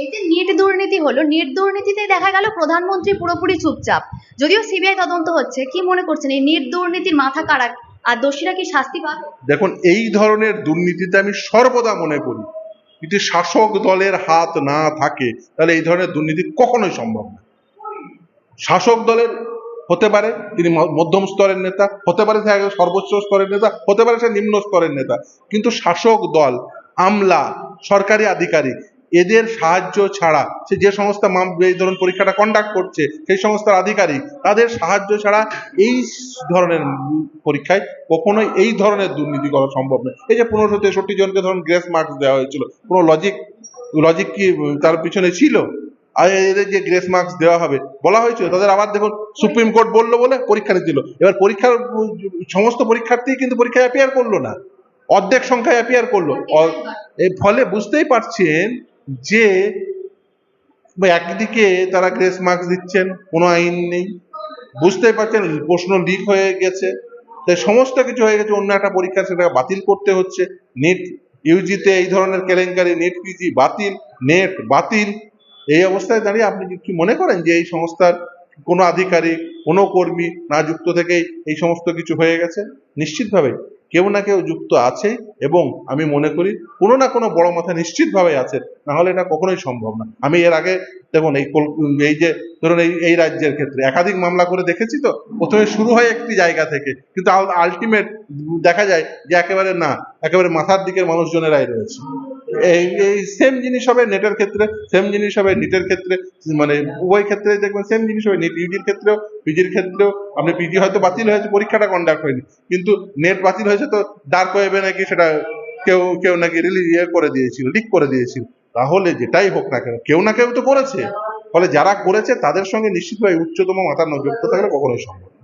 এই যে নিট দুর্নীতি হলো, নিট দুর্নীতিতে দেখা গেল প্রধানমন্ত্রী পুরোপুরি চুপচাপ। যদিও সিবিআই তদন্ত হচ্ছে, কি মনে করছেন? এই নিট দুর্নীতির মাথা কারা আর দোষীরা কি শাস্তি পাবে? দেখুন, এই ধরনের দুর্নীতিতে আমি সর্বদা মনে করি, যদি শাসক দলের হাত না থাকে, তাহলে এই ধরনের দুর্নীতি কখনোই সম্ভব না। শাসক দলের হতে পারে, তিনি মধ্যম স্তরের নেতা, হতে পারে সে সর্বোচ্চ স্তরের নেতা, হতে পারে সে নিম্ন স্তরের নেতা। কিন্তু শাসক দল, আমলা, সরকারি আধিকারিক এদের সাহায্য ছাড়া, সে যে মাম- এই ধরুন পরীক্ষাটা কন্ডাক্ট করছে, সেই সংস্থার আধিকারিক, তাদের সাহায্য ছাড়া এই ধরনের পরীক্ষায় কখনোই এই ধরনের দুর্নীতি করা সম্ভব নয়। এই যে পনেরোশো তেষট্টি জনকে ধরুন গ্রেস মার্কস দেওয়া হয়েছিল, কোনো লজিক লজিক কি তার পিছনে ছিল? আর এদের যে গ্রেস মার্কস দেওয়া হবে, বলা হয়েছিল, তাদের আবার দেখুন সুপ্রিম কোর্ট বলল বলে পরীক্ষা দিল এবার পরীক্ষার সমস্ত পরীক্ষার্থী কিন্তু পরীক্ষায় অ্যাপিয়ার করল না। অর্ধেক সংখ্যায় অ্যাপিয়ার করল। এর ফলে বুঝতেই পারছেন যে একদিকে তারা গ্রেস মার্কস দিচ্ছেন, কোনো আইন নেই, বুঝতেই পারছেন, প্রশ্ন লিক হয়ে গেছে। তাই সমস্ত কিছু হয়ে গেছে, অন্য একটা পরীক্ষা সেটা বাতিল করতে হচ্ছে। নেট ইউজিতে এই ধরনের কেলেঙ্কারি নেট পিজি বাতিল নেট বাতিল। এই অবস্থায় দাঁড়িয়ে আপনি কি মনে করেন যে এই সংস্থার কোনো আধিকারিক, কোনো কর্মী না যুক্ত থেকেই এই সমস্ত কিছু হয়ে গেছে? নিশ্চিতভাবে কেউ না কেউ যুক্ত আছে এবং আমি মনে করি কোনো না কোনো বড় মাথা নিশ্চিতভাবে আছে, না হলে এটা কখনোই সম্ভব না। আমি এর আগে দেখুন এই এই যে ধরুন এই এই রাজ্যের ক্ষেত্রে। একাধিক মামলা করে দেখেছি তো, প্রথমে শুরু হয় একটি জায়গা থেকে। কিন্তু আলটিমেট দেখা যায় যে একেবারে না, একেবারে মাথার দিকের মানুষজনেরাই রয়েছে। এই এই সেম জিনিস হবে নেটের ক্ষেত্রে সেম জিনিস হবে নিটের ক্ষেত্রে মানে উভয় ক্ষেত্রে দেখবেন সেম জিনিস হবে নিট ইউজির ক্ষেত্রেও পিজির ক্ষেত্রেও, আপনি পিজি হয়তো বাতিল হয়েছে, পরীক্ষাটা কন্ডাক্ট হয়নি। কিন্তু নেট বাতিল হয়েছে তো ডার্ক ওয়েবে নাকি সেটা কেউ কেউ নাকি রিলিজ ইয়ে করে দিয়েছিল লিক করে দিয়েছিল। তাহলে যেটাই হোক না কেন, কেউ না কেউ তো করেছে ফলে যারা করেছে তাদের সঙ্গে নিশ্চিতভাবে উচ্চতম মাথার যুক্ত থাকলে কখনোই সম্ভব।